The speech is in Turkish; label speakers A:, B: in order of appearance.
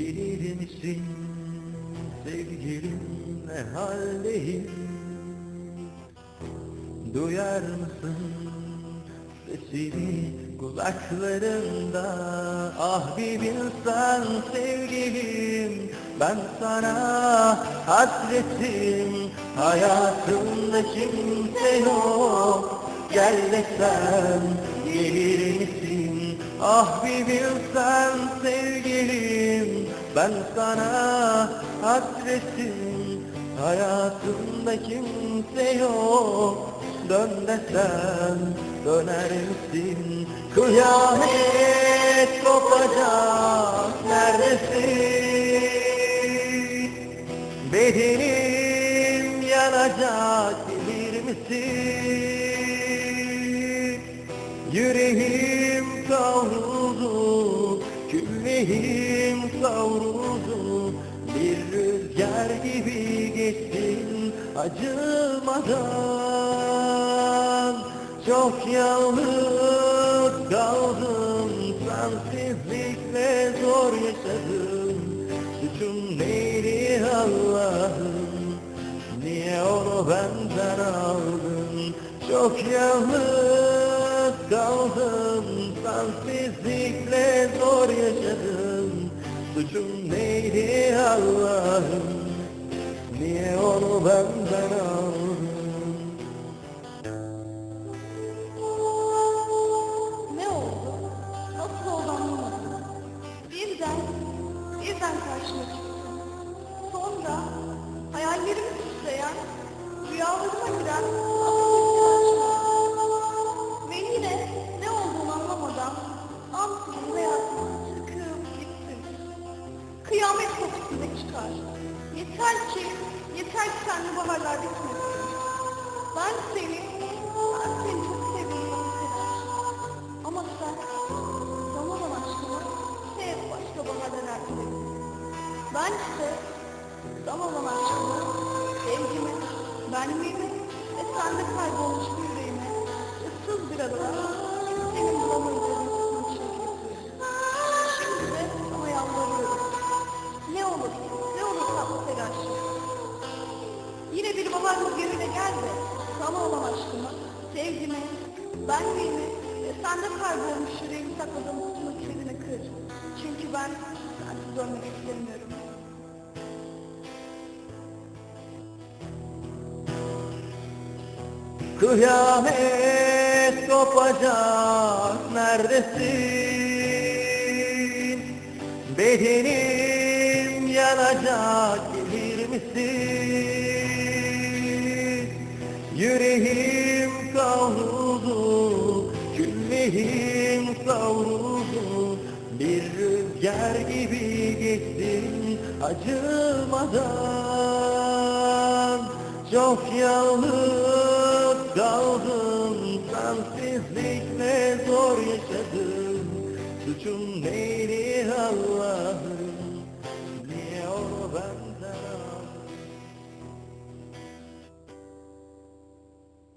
A: Bilir misin sevgilim ne haldeyim? Duyar mısın sesini kulaklarımda? Ah bir bilsen sevgilim ben sana hasretim. Hayatımda kimse yok Gel desem gelir misin Ah bir bilsen sevgilim Ben sana hasretim. Hayatımda kimse yok Dön desem döner misin Kıyamet kopacak neredesin? Bedenim yanacak bilir misin? Yüreğim kavruldu Külleğim kavruldu. Bir rüzgar gibi geçtin acımadan. Çok yalnız kaldım Sensizlikle zor yaşadım. Suçum neydi Allah'ım? Niye onu benden aldın? Çok yalnız kaldım Sensizlikle zor yaşadım Suçum neydi Allah'ım Niye onu benden aldın
B: Ne oldu? Nasıl oldu anlamadım. Birden, birden karşıma çıktı. Sonra hayallerimi süsleyen, rüyalarıma giren Kıyamet kokusuna çıkar. Yeter ki, yeter ki senle baharlar bitmesin. Ben seni, ben seni çok seviyorum Selaş. Ama sen zaman aşkına hep başka bahaneler erteledin. Ben ise zaman aşkına sevgimi, benliğimi ve sende kaybolmuş yüreğimi ıssız bir adada senin bulamayacağın Yine bir babanın yerine gel de sana olan aşkımı, sevgimi, benliğimi ve sende kaybolmuş yüreğimi sakladığım kutunun kilidini kır. Çünkü ben sensiz dönmek istemiyorum.
A: Kıyamet kopacak neredesin? Bedenim yanacak gelir misin? Yüreğim kavruldu, külleğim savruldu Bir rüzgar gibi geçtin acımadan. Çok yalnız kaldım Sensizlikle zor yaşadım. Suçum neydi Allah